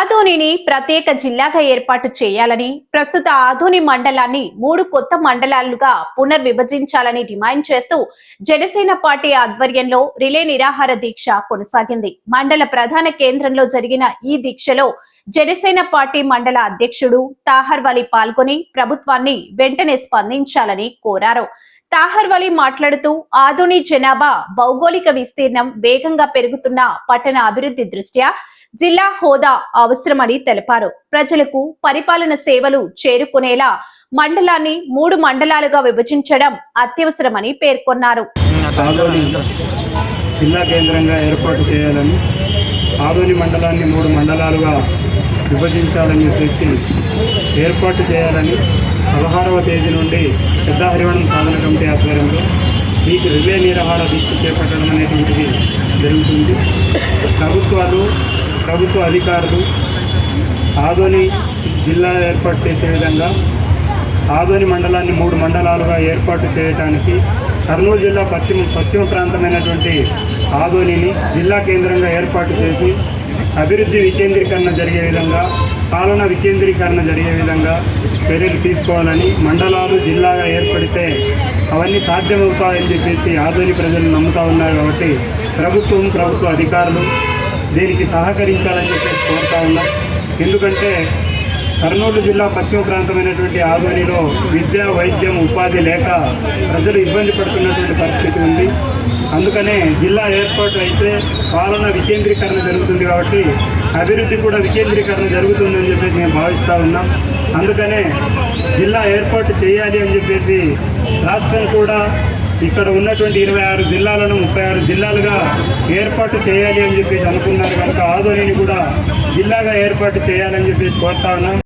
ఆధోనిని ప్రత్యేక జిల్లాగా ఏర్పాటు చేయాలని ప్రస్తుత ఆధోని మండలాన్ని మూడు కొత్త మండలాలుగా పునర్విభజించాలని డిమాండ్ చేస్తూ జనసేన పార్టీ ఆధ్వర్యంలో రిలే నిరాహార దీక్ష కొనసాగింది. మండల ప్రధాన కేంద్రంలో జరిగిన ఈ దీక్షలో జనసేన పార్టీ మండల అధ్యక్షుడు తాహర్ వలి పాల్గొని ప్రభుత్వాన్ని వెంటనే స్పందించాలని కోరారు. తాహర్ వలి మాట్లాడుతూ ఆధుని జనాభా భౌగోళిక విస్తీర్ణం వేగంగా పెరుగుతున్న పట్టణ అభివృద్ధి దృష్ట్యా జిల్లా హోదా అవసరమని తెలిపారు. ప్రజలకు పరిపాలన సేవలు చేరుకునేలా మండలాన్ని మూడు మండలాలుగా విభజించడం అత్యవసరమని పేర్కొన్నారు. జిల్లా కేంద్రంగా ఏర్పాటు చేయాలని ఆదోని మండలాన్ని మూడు మండలాలుగా విభజించాలని చెప్పేసి ఏర్పాటు చేయాలని పదహారవ తేదీ నుండి పెద్ద హరివణం సాధన కమిటీ ఆధ్వర్యంలో మీకు రిలే నిర్వహణ దీక్ష చేపట్టడం అనేటువంటిది జరుగుతుంది. ప్రభుత్వాలు ప్రభుత్వ అధికారులు ఆదోని జిల్లా ఏర్పాటు చేసే విధంగా ఆదోని మండలాన్ని మూడు మండలాలుగా ఏర్పాటు చేయడానికి కర్నూలు జిల్లా పశ్చిమ పశ్చిమ ప్రాంతమైనటువంటి ఆదోనిని జిల్లా కేంద్రంగా ఏర్పాటు చేసి అభివృద్ధి వికేంద్రీకరణ జరిగే విధంగా పాలన వికేంద్రీకరణ జరిగే విధంగా చర్యలు తీసుకోవాలని మండలాలు జిల్లాగా ఏర్పడితే అవన్నీ సాధ్యమవుతాయని చెప్పేసి ఆధునిక ప్రజలు నమ్ముతా ఉన్నారు కాబట్టి ప్రభుత్వం ప్రభుత్వ అధికారులు దీనికి సహకరించాలని చెప్పేసి కోరుతా ఉన్నాం. ఎందుకంటే కర్నూలు జిల్లా పశ్చిమ ప్రాంతమైనటువంటి ఆధ్వర్యంలో విద్య వైద్యం ఉపాధి లేక ప్రజలు ఇబ్బంది పడుతున్నటువంటి పరిస్థితి ఉంది. అందుకనే జిల్లా ఏర్పాటు అయితే పాలన వికేంద్రీకరణ జరుగుతుంది కాబట్టి అభివృద్ధి కూడా వికేంద్రీకరణ జరుగుతుందని చెప్పేసి మేము భావిస్తూ ఉన్నాం. అందుకనే జిల్లా ఏర్పాటు చేయాలి అని చెప్పేసి రాష్ట్రం కూడా ఇక్కడ ఉన్నటువంటి ఇరవై ఆరు జిల్లాలను ముప్పై ఆరు జిల్లాలుగా ఏర్పాటు చేయాలి అని చెప్పేసి అనుకున్నారు. కనుక ఆదోనిని కూడా జిల్లాగా ఏర్పాటు చేయాలని చెప్పేసి కోరుతా ఉన్నాం.